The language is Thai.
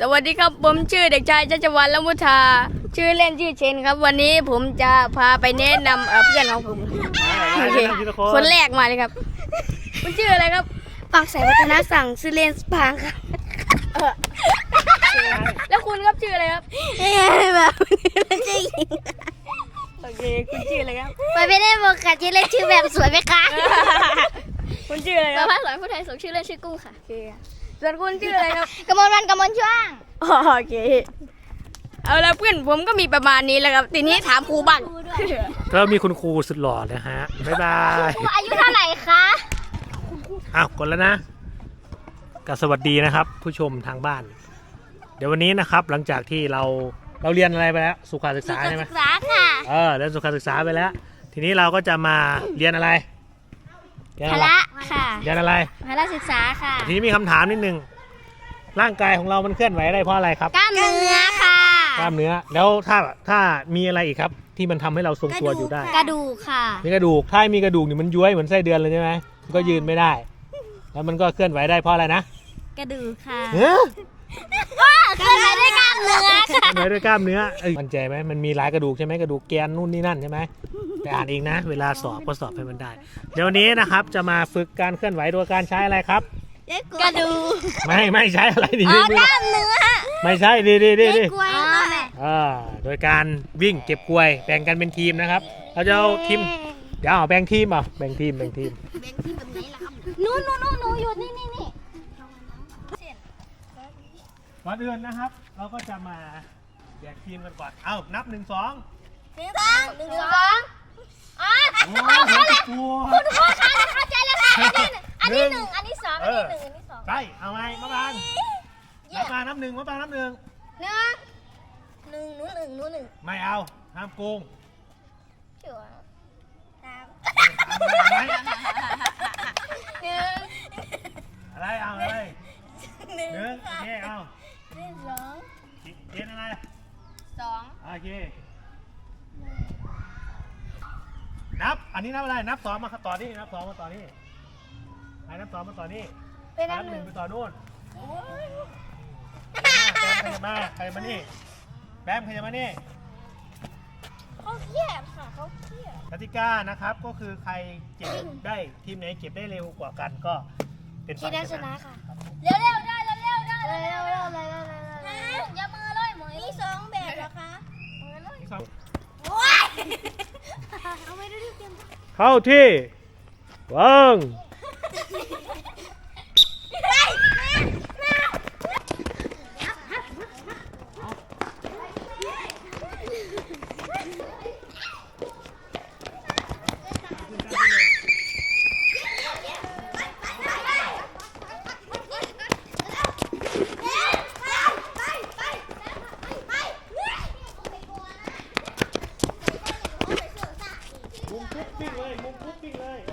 สวัสดีครับผมชื่อเด็กชายชัชวันละมุทา ชื่อเล่นชื่อเชนครับ วันนี้ผมจะพาไปแนะนำเอ่อเพื่อนของผมโอเคคนแรกมาเลยครับคุณชื่ออะไรครับปักสายวัฒนะสั่งซื้อเลนส์พางค่ะเออแล้วคุณครับชื่ออะไรครับเอ้ยแบบนี้มันจะยิงโอเคคุณชื่ออะไรครับไปไม่ได้บอกค่ะชื่อเล่นชื่อแบบสวยไหมคะคุณชื่ออะไรคปรัระบภาสอนผู้ไทยส่งชื่อเล่นชื่อกุ้งค่ะ โอเค ส่วนคุณชื่ออะไรครับ กมลวันกมลช่วง อ๋อโอเค เอาละเพื่อนผมก็มีประมาณนี้แหล้วครับ ทีนี้ถามครูบ้างก็มีคุณครูสุดหล่อนะฮะ บ๊ายบายอายุเท่าไหร่คะ อ้าวกดแล้วนะก็สวัสดีนะครับ ผู้ชมทางบ้าน เดี๋ยววันนี้นะครับหลังจากที่เราเราเรียนอะไรไปแล้วสุขศึกษาใช่ไหมศึกษาค่ะ เออเรียนสุขศึกษาไปแล้ว ทีนี้เราก็จะมาเรียนอะไรเรียน พอะไรละค่ะเรียนอะไรพละศึกษาค่ะทีนี้มีคำถามนิดนึง ร่างกายของเรามันเคลื่อนไหวได้เพราะอะไรครับ กล้ามเนื้อค่ะ กล้ามเนื้อ แล้วถ้าถ้ามีอะไรอีกครับ ที่มันทำให้เราทรงตัวอยู่ได้ กระดูกค่ะ มีกระดูก ถ้ามีกระดูกนี่มันย้วยเหมือนไส้เดือนเลยใช่ไหมมันก็ยืนไม่ได้ แล้วมันก็เคลื่อนไหวได้เพราะอะไรนะกระดูกค่ะ เฮ้ย เคลื่อนไหวด้วยกล้าม เนื้อค่ะเคลื่อนไหวด้วยกล้ามเนื้อเอ้ยมั่นใจไหมมันมีหลายกระดูกใช่ไหมกระดูกแกนนู่นนี่นั่นใช่ไหมไปอ่านเองนะ เวลาสอบก็สอบให้มันได้ เดี๋ยววันนี้นะครับจะมาฝึกการเคลื่อนไหวโดยการใช้อะไรครับกระดูกไม่ไม่ใช้อะไรดีอ๋อดีกล้ามเนื้อไม่ใช่ดีดีดีดีกล้วยแม่อ่าโดยการวิ่งเก็บกลวยแบ่งกันเป็นทีมนะครับเราจะเอาทีมเดี๋ยวเอาแบ่งทีมอะแบ่งทีมแบ่งทีมนู่นนู่นนู่นหนูอยู่นี่นี่นี่ก่อนอื่นนะครับ เราก็จะมา แยกทีมกันก่อน เอ้า นับหนึ่งสองหนึ่งสองหนึ่งสองอ๋อโอ้โหกลัวคุณพ่อคะเข้าใจแล้วค่ะอันนี้หนึ่งอันนี้สองอันนี้หนึ่งอันนี้สองไปเอาไงมะปรางนับมานับหนึ่งมะปรางนับหนึ่งหนึ่งหนึ่งหนูหนึ่งหนูหนึ่งไม่เอาห้ามโกงชัวร์สาม เอาไหม หนึ่ง อะไรเอาอะไร หนึ่ง หนึ่งโอเคเอา หนึ่งสอง เรียนอะไร สอง โอเค นับ อันนี้นับอะไร นับสองมาต่อนี่ นับสองมาต่อนี่ไอ้นับสองมาต่อนี่เป็นนัอับนหหนึ่นึ่งงไปต่อนู่นแบมใครจะมาใครมานี่ แบมใครจะมานี่เขาเครียดค่ะเขาเครียดกติกานะครับก็คือใครเก็บได้ทีมไหนเก็บได้เร็วกว่ากันก็เป็นที่ฝ่ายได้ชชนะนะค่ะ เร็วเร็วได้เร็วเร็วได้เร็วเร็วเร็วเร็วเร็วเร็วอย่ามือเลยหมวยมีสองแบบเหรอคะ ที่สอง โอ้ย เข้าที่วางมุมปุ๊บปิ้งเลยมุมปุ๊บปิ้งเลยเอ